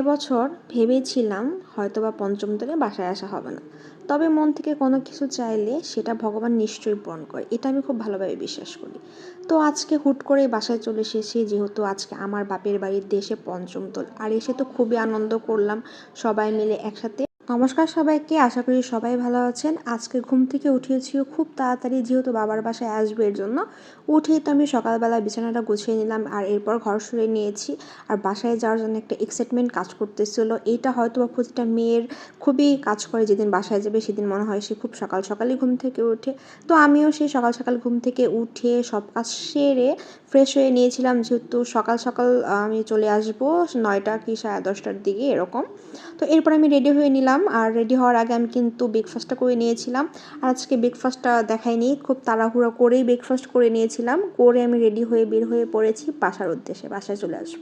এবছর ভেবেছিলাম হয়তোবা পঞ্চম দিনে বাসায় আসা হবে না। তবে মন থেকে কোনো কিছু চাইলে সেটা ভগবান নিশ্চয়ই পূরণ করে। এটা আমি খুব ভালোভাবে বিশ্বাস করি। তো আজকে হুট করে বাসায় চলে এসেছি, যেহেতু আজকে আমার বাপের বাড়ির দেশে পঞ্চম তোল। আর এসে তো খুবই আনন্দ করলাম সবাই মিলে একসাথে। নমস্কার সবাইকে, আশা করি সবাই ভালো আছেন। আজকে ঘুম থেকে উঠিয়েছিও খুব তাড়াতাড়ি, যেহেতু বাবার বাসায় আসবে এর জন্য। উঠেই তো আমি সকালবেলা বিছানাটা গুছিয়ে নিলাম আর এরপর ঘর সরে নিয়েছি। আর বাসায় যাওয়ার জন্য একটা এক্সাইটমেন্ট কাজ করতেছিল। এইটা হয়তো বা প্রতিটা মেয়ের খুবই কাজ করে, যেদিন বাসায় যাবে সেদিন মনে হয় সে খুব সকাল সকালই ঘুম থেকে উঠে তো আমিও সেই সকাল সকাল ঘুম থেকে উঠে সব কাজ সেরে ফ্রেশ হয়ে নিয়েছিলাম, যেহেতু সকাল সকাল আমি চলে আসব নয়টা কি সাড়ে দশটার দিকে এরকম। তো এরপর আমি রেডি হয়ে নিলাম। আর রেডি হওয়ার আগে আমি কিন্তু ব্রেকফাস্টটা করে নিয়েছিলাম। আর আজকে ব্রেকফাস্টটা দেখাইনি, খুব তাড়াহুড়ো করেই ব্রেকফাস্ট করে নিয়েছিলাম। করে আমি রেডি হয়ে বের হয়ে পড়েছি বাসার উদ্দেশ্যে, বাসায় চলে আসব।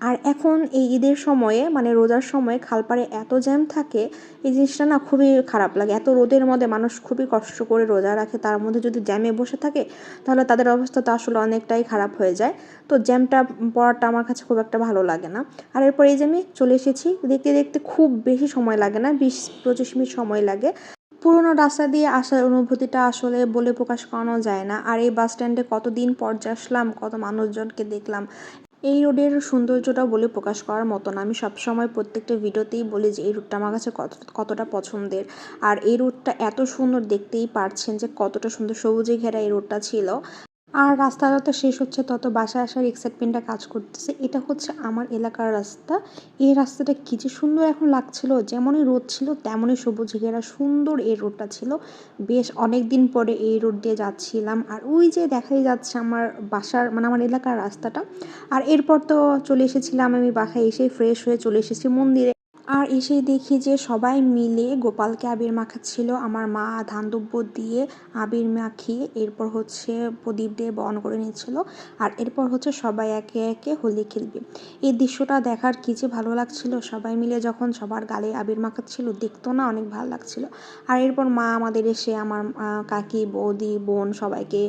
আর এখন এই ঈদের সময়ে মানে রোজার সময় খালপাড়ে এত জ্যাম থাকে, এই জিনিসটা না খুবই খারাপ লাগে। এত রোদের মধ্যে মানুষ খুবই কষ্ট করে রোজা রাখে, তার মধ্যে যদি জ্যামে বসে থাকে, তাহলে তাদের অবস্থা তো আসলে অনেকটাই খারাপ হয়ে যায়। তো জ্যামটা পড়াটা আমার কাছে খুব একটা ভালো লাগে না। আর এরপর এই যে আমি চলে এসেছি, দেখতে দেখতে খুব বেশি সময় লাগে না বিশ পঁচিশ মিনিট সময় লাগে। পুরোনো রাস্তা দিয়ে আসার অনুভূতিটা আসলে বলে প্রকাশ করানো যায় না। আর এই বাস স্ট্যান্ডে কতদিন পর আসলাম, কত মানুষজনকে দেখলাম, এই রোডের সৌন্দর্যটা বলে প্রকাশ করার মতো না। আমি সবসময় প্রত্যেকটা ভিডিওতেই বলি যে, এই রুটটা আমার কাছে কত, কতটা পছন্দের। আর এই রুটটা এত সুন্দর দেখতেই পারছেন যে, কতটা সুন্দর সবুজে ঘেরা এই রোডটা ছিল। আর রাস্তা যত শেষ হচ্ছে, তত বাসায় আসার এক্সাইটমেন্টটা কাজ করতেছে। এটা হচ্ছে আমার এলাকার রাস্তা। এই রাস্তাটা কী যে সুন্দর এখন লাগছিল, যেমনই রোদ ছিল, তেমনই সবুজ ঘেরা, সুন্দর এই রোডটা ছিল। বেশ অনেক দিন পরে এই রোড দিয়ে যাচ্ছিলাম। আর ওই যে দেখাই যাচ্ছে আমার বাসার মানে আমার এলাকার রাস্তাটা। আর এরপর তো চলে এসেছিলাম আমি বাসায় এসে ফ্রেশ হয়ে চলে এসেছি মন্দিরে। আর এসে দেখি যে সবাই মিলে গোপালকে আবির মাখাচ্ছিল। আমার মা ধান দিয়ে আবির মাখিয়ে এরপর হচ্ছে প্রদীপ দিয়ে বন করে নিচ্ছিল আর এরপর হচ্ছে সবাই একে একে হোলি খেলবে। এই দৃশ্যটা দেখার কী যে ভালো লাগছিল? সবাই মিলে যখন সবার গালে আবির মাখাচ্ছিল, দেখতো না অনেক ভালো লাগছিল। আর এরপর মা আমাদের এসে আমার কাকি, বৌদি, বোন সবাইকে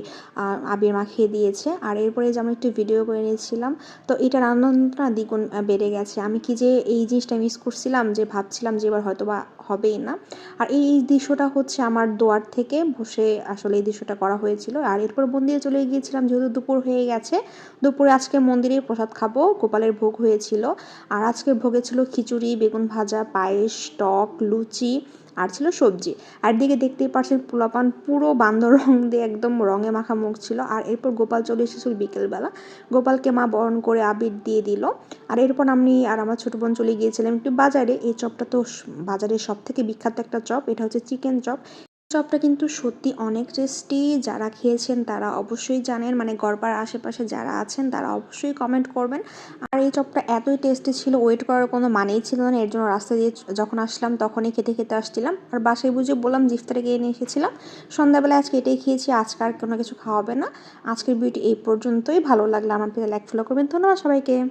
আবির মাখিয়ে দিয়েছে। আর এরপরে যে আমি একটু ভিডিও করে নিয়েছিলাম, তো এটার আনন্দটা দ্বিগুণ বেড়ে গেছে। আমি কি যে এই জিনিসটা মিস করছি ভাবছিলাম যে ভাবছিলাম যে এবার হয়তো বা হবেই না। আর এই দৃশ্যটা হচ্ছে আমার দোয়ার থেকে বসে আসলে এই দৃশ্যটা করা হয়েছিল। আর এরপর মন্দিরে চলে গিয়েছিলাম যেহেতু দুপুর হয়ে গেছে। দুপুরে আজকে মন্দিরে প্রসাদ খাব, গোপালের ভোগ হয়েছিল। আর আজকে ভোগে ছিল খিচুড়ি, বেগুন ভাজা, পায়েস, টক, লুচি আর ছিল সবজি। আর দিকে দেখতেই পারছেন পোলাপান পুরো বান্দর রং দিয়ে একদম রঙে মাখা মুখ ছিল। আর এরপর গোপাল চলে এসেছিল বিকেলবেলা। গোপালকে মা বরণ করে আবির দিয়ে দিল। আর এরপর আমি আর আমার ছোটো বোন চলে গিয়েছিলাম একটু বাজারে। এই চপটা তো বাজারে সব থেকে বিখ্যাত একটা চপ, এটা হচ্ছে চিকেন চপ। চপটা কিন্তু সত্যি অনেক টেস্টি, যারা খেয়েছেন তারা অবশ্যই জানেন মানে গড়পার আশেপাশে যারা আছেন তারা অবশ্যই কমেন্ট করবেন। আর এই চপটা এতই টেস্টি ছিল ওয়েট করার কোনো মানেই ছিল না, এর জন্য রাস্তা দিয়ে যখন আসলাম তখনই খেতে খেতে আসছিলাম। আর বাসায় বুঝে বললাম, জিফতারে গিয়ে নিয়ে এসেছিলাম। সন্ধ্যাবেলায় আজকে এটাই খেয়েছি, আজকে আর কোনো কিছু খাওয়াবে না। আজকের ভিডিও এই পর্যন্তই, ভালো লাগল আমার পেজে লাইক ফলো করবেন। ধন্যবাদ সবাইকে।